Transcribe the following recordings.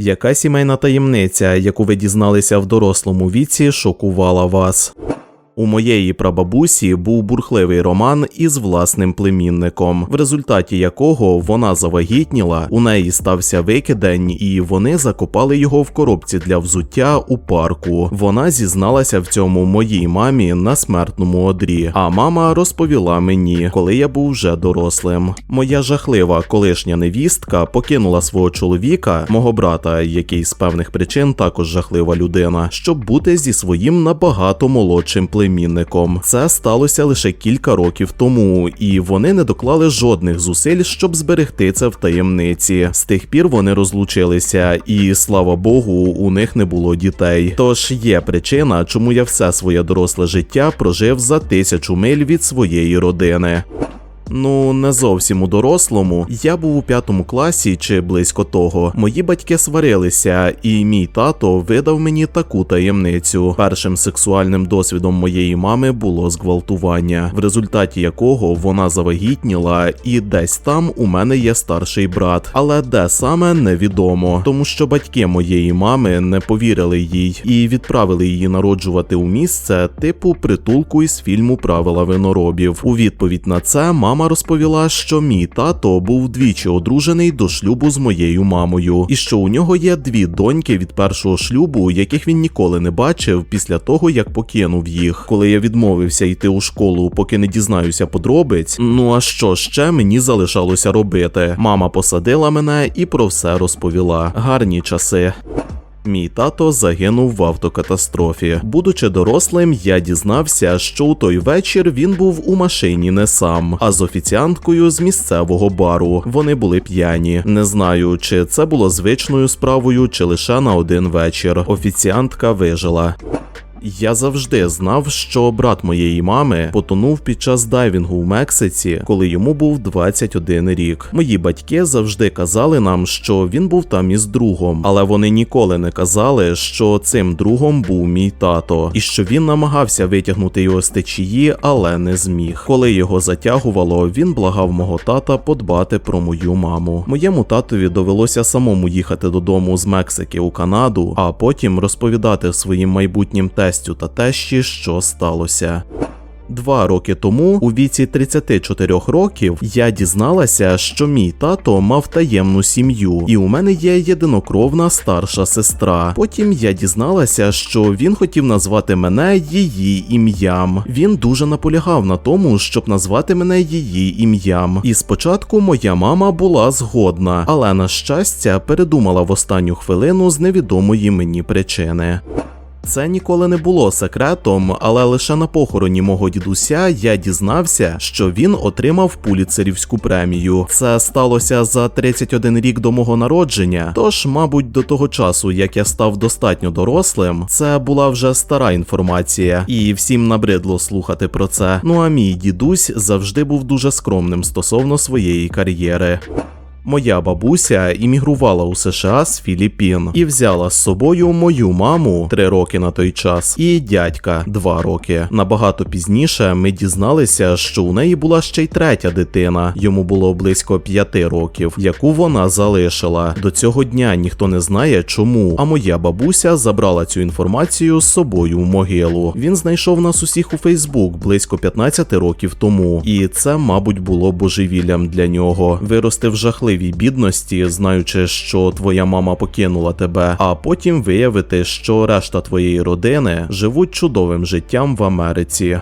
Яка сімейна таємниця, яку ви дізналися в дорослому віці, шокувала вас? У моєї прабабусі був бурхливий роман із власним племінником, в результаті якого вона завагітніла, у неї стався викидень, і вони закопали його в коробці для взуття у парку. Вона зізналася в цьому моїй мамі на смертному одрі. А мама розповіла мені, коли я був вже дорослим. Моя жахлива колишня невістка покинула свого чоловіка, мого брата, який з певних причин також жахлива людина, щоб бути зі своїм набагато молодшим племінником. Це сталося лише кілька років тому, і вони не доклали жодних зусиль, щоб зберегти це в таємниці. З тих пір вони розлучилися, і слава Богу, у них не було дітей. Тож є причина, чому я все своє доросле життя прожив за тисячу миль від своєї родини. Ну, не зовсім у дорослому. Я був у п'ятому класі чи близько того. Мої батьки сварилися, і мій тато видав мені таку таємницю. Першим сексуальним досвідом моєї мами було зґвалтування, в результаті якого вона завагітніла, і десь там у мене є старший брат. Але де саме невідомо, тому що батьки моєї мами не повірили їй і відправили її народжувати у місце типу притулку із фільму Правила виноробів. У відповідь на це мама розповіла, що мій тато був двічі одружений до шлюбу з моєю мамою, і що у нього є дві доньки від першого шлюбу, яких він ніколи не бачив після того, як покинув їх. Коли я відмовився йти у школу, поки не дізнаюся подробиць. Ну а що ще мені залишалося робити? Мама посадила мене і про все розповіла. Гарні часи. Мій тато загинув в автокатастрофі. Будучи дорослим, я дізнався, що у той вечір він був у машині не сам, а з офіціанткою з місцевого бару. Вони були п'яні. Не знаю, чи це було звичною справою, чи лише на один вечір. Офіціантка вижила. Я завжди знав, що брат моєї мами потонув під час дайвінгу в Мексиці, коли йому був 21 рік. Мої батьки завжди казали нам, що він був там із другом, але вони ніколи не казали, що цим другом був мій тато, і що він намагався витягнути його з течії, але не зміг. Коли його затягувало, він благав мого тата подбати про мою маму. Моєму татові довелося самому їхати додому з Мексики у Канаду, а потім розповідати своїм майбутнім тестю та тещі, що сталося. Два роки тому, у віці 34 років, я дізналася, що мій тато мав таємну сім'ю, і у мене є єдинокровна старша сестра. Потім я дізналася, що він хотів назвати мене її ім'ям. Він дуже наполягав на тому, щоб назвати мене її ім'ям. І спочатку моя мама була згодна, але на щастя передумала в останню хвилину з невідомої мені причини. Це ніколи не було секретом, але лише на похороні мого дідуся я дізнався, що він отримав пуліцерівську премію. Це сталося за 31 рік до мого народження. Тож, мабуть, до того часу, як я став достатньо дорослим, це була вже стара інформація, і всім набридло слухати про це. Ну а мій дідусь завжди був дуже скромним стосовно своєї кар'єри. Моя бабуся іммігрувала у США з Філіппін і взяла з собою мою маму три роки на той час, і дядька два роки. Набагато пізніше ми дізналися, що у неї була ще й третя дитина, йому було близько п'яти років, яку вона залишила. До цього дня ніхто не знає чому. А моя бабуся забрала цю інформацію з собою в могилу. Він знайшов нас усіх у Фейсбук близько 15 років тому, і це, мабуть, було божевіллям для нього. Виростив жахливі бідності, знаючи, що твоя мама покинула тебе, а потім виявити, що решта твоєї родини живуть чудовим життям в Америці.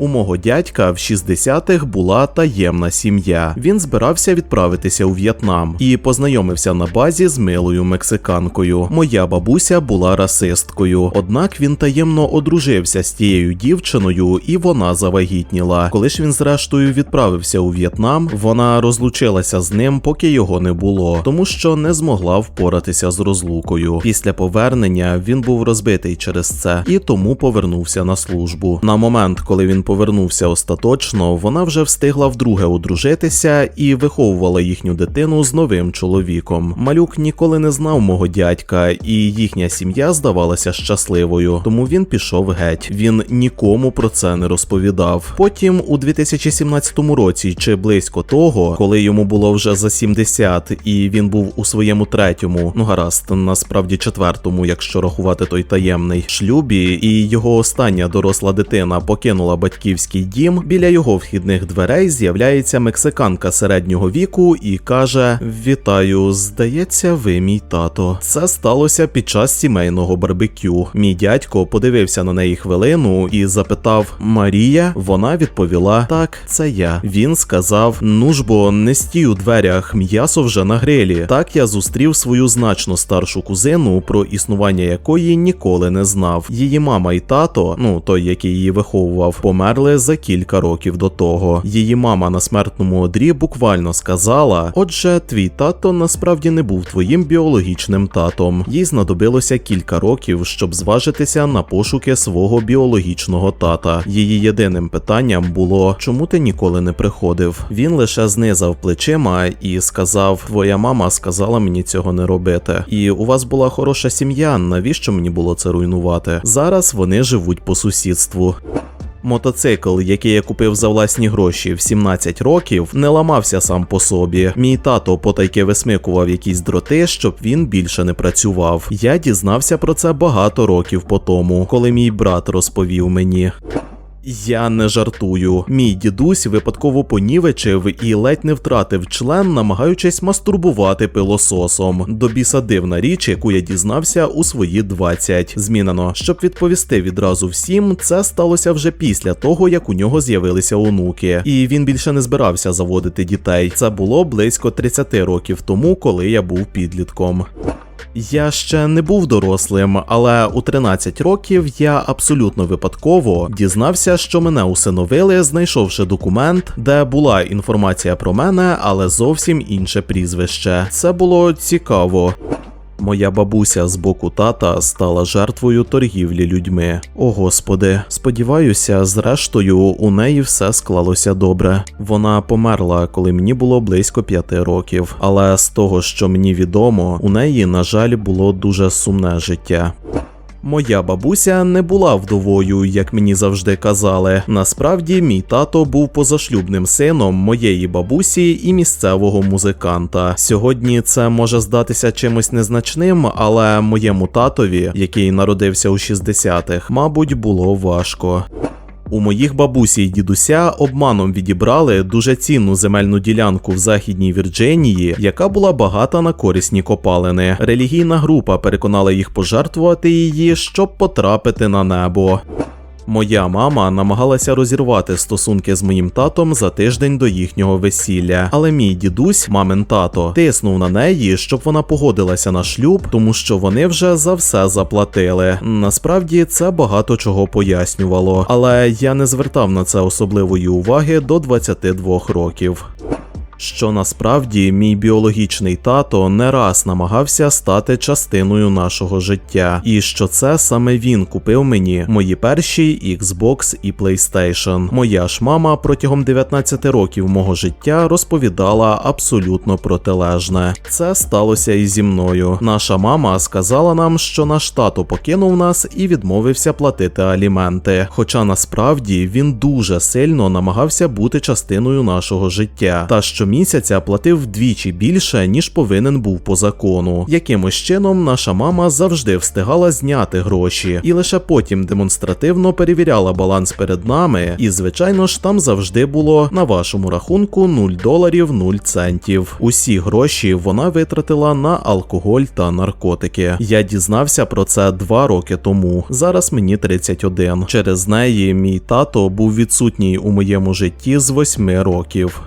У мого дядька в 60-х була таємна сім'я. Він збирався відправитися у В'єтнам і познайомився на базі з милою мексиканкою. Моя бабуся була расисткою, однак він таємно одружився з тією дівчиною, і вона завагітніла. Коли ж він зрештою відправився у В'єтнам, вона розлучилася з ним, поки його не було, тому що не змогла впоратися з розлукою. Після повернення він був розбитий через це і тому повернувся на службу. На момент, коли він повернувся остаточно, вона вже встигла вдруге одружитися і виховувала їхню дитину з новим чоловіком. Малюк ніколи не знав мого дядька, і їхня сім'я здавалася щасливою, тому він пішов геть. Він нікому про це не розповідав. Потім, у 2017 році, чи близько того, коли йому було вже за 70, і він був у своєму третьому, ну гаразд, насправді четвертому, якщо рахувати той таємний шлюбі, і його остання доросла дитина покинула батьківський дім. Біля його вхідних дверей з'являється мексиканка середнього віку і каже: Вітаю, здається, ви мій тато. Це сталося під час сімейного барбекю. Мій дядько подивився на неї хвилину і запитав: Марія? Вона відповіла: Так, це я. Він сказав: Ну ж бо не стій у дверях, м'ясо вже на грилі. Так я зустрів свою значно старшу кузину, про існування якої ніколи не знав. Її мама і тато, ну той, який її виховував, померли за кілька років до того. Її мама на смертному одрі буквально сказала: Отже, твій тато насправді не був твоїм біологічним татом. Їй знадобилося кілька років, щоб зважитися на пошуки свого біологічного тата. Її єдиним питанням було, чому ти ніколи не приходив. Він лише знизав плечима і сказав: Твоя мама сказала мені цього не робити. І у вас була хороша сім'я. Навіщо мені було це руйнувати? Зараз вони живуть по сусідству. Мотоцикл, який я купив за власні гроші в 17 років, не ламався сам по собі. Мій тато потайки висмикував якісь дроти, щоб він більше не працював. Я дізнався про це багато років по тому, коли мій брат розповів мені. Я не жартую. Мій дідусь випадково понівечив і ледь не втратив член, намагаючись мастурбувати пилососом. До біса дивна річ, яку я дізнався у свої 20. Змінено. Щоб відповісти відразу всім, це сталося вже після того, як у нього з'явилися онуки, і він більше не збирався заводити дітей. Це було близько 30 років тому, коли я був підлітком. Я ще не був дорослим, але у 13 років я абсолютно випадково дізнався, що мене усиновили, знайшовши документ, де була інформація про мене, але зовсім інше прізвище. Це було цікаво. Моя бабуся з боку тата стала жертвою торгівлі людьми. О господи, сподіваюся, зрештою у неї все склалося добре. Вона померла, коли мені було близько п'яти років. Але з того, що мені відомо, у неї, на жаль, було дуже сумне життя. Моя бабуся не була вдовою, як мені завжди казали. Насправді, мій тато був позашлюбним сином моєї бабусі і місцевого музиканта. Сьогодні це може здатися чимось незначним, але моєму татові, який народився у 60-х, мабуть, було важко. У моїх бабусі й дідуся обманом відібрали дуже цінну земельну ділянку в західній Вірджинії, яка була багата на корисні копалини. Релігійна група переконала їх пожертвувати її, щоб потрапити на небо. Моя мама намагалася розірвати стосунки з моїм татом за тиждень до їхнього весілля, але мій дідусь, мамин тато, тиснув на неї, щоб вона погодилася на шлюб, тому що вони вже за все заплатили. Насправді це багато чого пояснювало, але я не звертав на це особливої уваги до 22 років що насправді мій біологічний тато не раз намагався стати частиною нашого життя, і що це саме він купив мені мої перші Xbox і PlayStation. Моя ж мама протягом 19 років мого життя розповідала абсолютно протилежне. Це сталося і зі мною. Наша мама сказала нам, що наш тато покинув нас і відмовився платити аліменти. Хоча насправді він дуже сильно намагався бути частиною нашого життя, та що щомісяця платив вдвічі більше, ніж повинен був по закону. Якимось чином наша мама завжди встигала зняти гроші, і лише потім демонстративно перевіряла баланс перед нами. І, звичайно ж, там завжди було на вашому рахунку 0 доларів 0 центів. Усі гроші вона витратила на алкоголь та наркотики. Я дізнався про це два роки тому. Зараз мені 31. Через неї мій тато був відсутній у моєму житті з 8 років.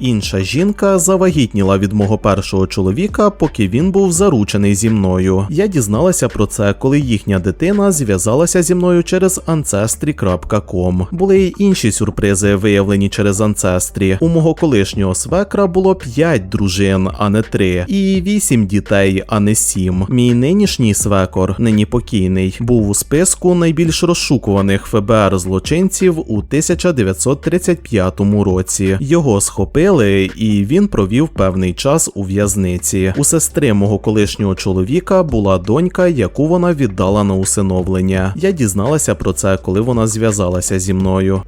Інша жінка завагітніла від мого першого чоловіка, поки він був заручений зі мною. Я дізналася про це, коли їхня дитина зв'язалася зі мною через ancestry.com. Були й інші сюрпризи, виявлені через Ancestry. У мого колишнього свекра було 5 дружин, а не 3, і 8 дітей, а не 7. Мій нинішній свекор, нині покійний, був у списку найбільш розшукуваних ФБР злочинців у 1935 році. Його схопили, і він провів певний час у в'язниці. У сестри мого колишнього чоловіка була донька, яку вона віддала на усиновлення. Я дізналася про це, коли вона зв'язалася зі мною.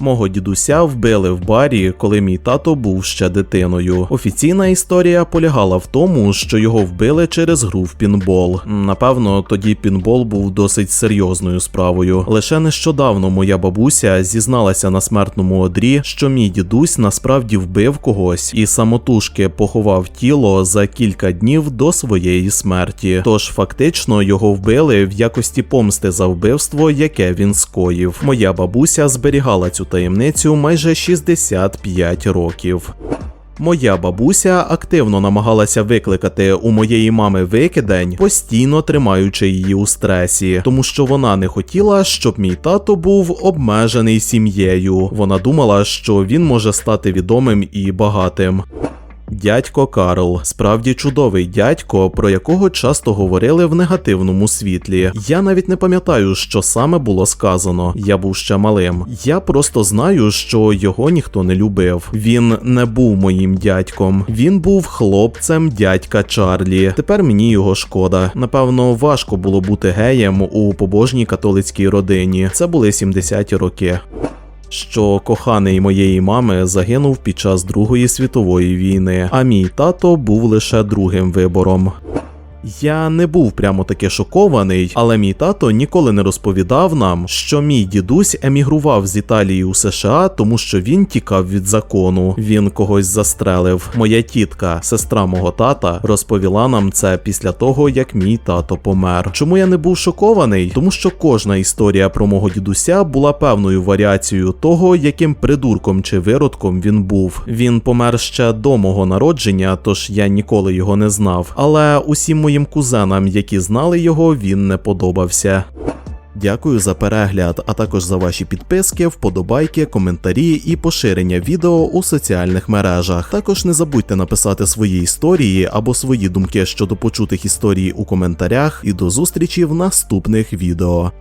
Мого дідуся вбили в барі, коли мій тато був ще дитиною. Офіційна історія полягала в тому, що його вбили через гру в пінбол. Напевно, тоді пінбол був досить серйозною справою. Лише нещодавно моя бабуся зізналася на смертному одрі, що мій дідусь насправді вбив когось і самотужки поховав тіло за кілька днів до своєї смерті. Тож фактично його вбили в якості помсти за вбивство, яке він скоїв. Моя бабуся зберігала цю таємницю майже 65 років. Моя бабуся активно намагалася викликати у моєї мами викидень, постійно тримаючи її у стресі, тому що вона не хотіла, щоб мій тато був обмежений сім'єю. Вона думала, що він може стати відомим і багатим. Дядько Карл, справді чудовий дядько, про якого часто говорили в негативному світлі. Я навіть не пам'ятаю, що саме було сказано. Я був ще малим. Я просто знаю, що його ніхто не любив. Він не був моїм дядьком. Він був хлопцем дядька Чарлі. Тепер мені його шкода. Напевно, важко було бути геєм у побожній католицькій родині. Це були 70-ті роки що коханий моєї мами загинув під час Другої світової війни, а мій тато був лише другим вибором. Я не був прямо таки шокований, але мій тато ніколи не розповідав нам, що мій дідусь емігрував з Італії у США, тому що він тікав від закону. Він когось застрелив. Моя тітка, сестра мого тата, розповіла нам це після того, як мій тато помер. Чому я не був шокований? Тому що кожна історія про мого дідуся була певною варіацією того, яким придурком чи виродком він був. Він помер ще до мого народження, тож я ніколи його не знав. Але усім моїм кузенам, які знали його, він не подобався. Дякую за перегляд, а також за ваші підписки, вподобайки, коментарі і поширення відео у соціальних мережах. Також не забудьте написати свої історії або свої думки щодо почутих історій у коментарях. І до зустрічі в наступних відео.